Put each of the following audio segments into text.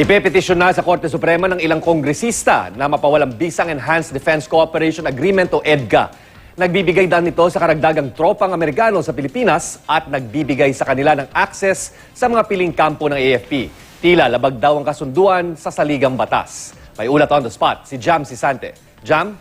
Ipepetisyon na sa Korte Suprema ng ilang kongresista na mapawalang bisang Enhanced Defense Cooperation Agreement o EDCA. Nagbibigay dan nito sa karagdagang tropang Amerikano sa Pilipinas at nagbibigay sa kanila ng access sa mga piling kampo ng AFP. Tila labag daw ang kasunduan sa saligang batas. May ulat on the spot si Jam Sisante. Jam?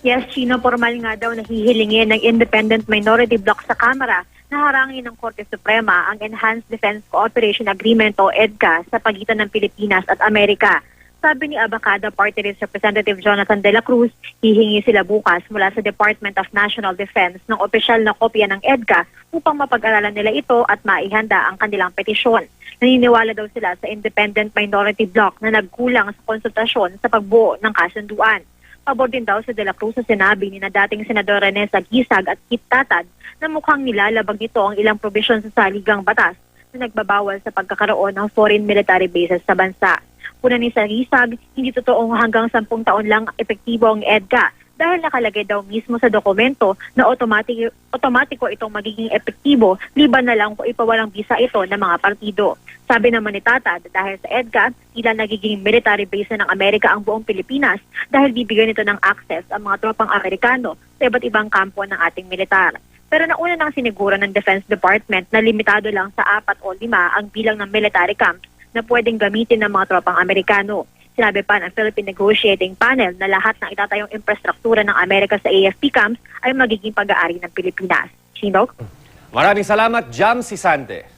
Yes, Chino, formal nga daw nahihilingin ng independent minority bloc sa Kamara na harangin ng Korte Suprema ang Enhanced Defense Cooperation Agreement o EDCA sa pagitan ng Pilipinas at Amerika. Sabi ni Abacada Party Representative Jonathan De La Cruz, hihingi sila bukas mula sa Department of National Defense ng opisyal na kopya ng EDCA upang mapag-aralan nila ito at maihanda ang kanilang petisyon. Naniniwala daw sila sa independent minority bloc na nagkulang sa konsultasyon sa pagbuo ng kasunduan. Pabor din daw sa De La Cruz sa sinabi ni na dating Senador Rene Sagisag at Kit Tatad na mukhang nilalabag nito ang ilang provision sa saligang batas na nagbabawal sa pagkakaroon ng foreign military bases sa bansa. Una ni Sagisag, hindi totoong hanggang sampung taon lang epektibo ang EDCA dahil nakalagay daw mismo sa dokumento na automatic, otomatiko itong magiging epektibo liban na lang kung ipawalang bisa ito ng mga partido. Sabi naman ni Tatad, dahil sa EDCA, tila nagiging military base na ng Amerika ang buong Pilipinas dahil bibigyan nito ng access ang mga tropang Amerikano sa iba't ibang kampo ng ating militar. Pero nauna nang siniguro ng Defense Department na limitado lang sa apat o lima ang bilang ng military camps na pwedeng gamitin ng mga tropang Amerikano. Sinabi pa ng Philippine Negotiating Panel na lahat ng itatayong infrastruktura ng Amerika sa AFP camps ay magiging pag-aari ng Pilipinas. Chino? Maraming salamat, Jam Sisante.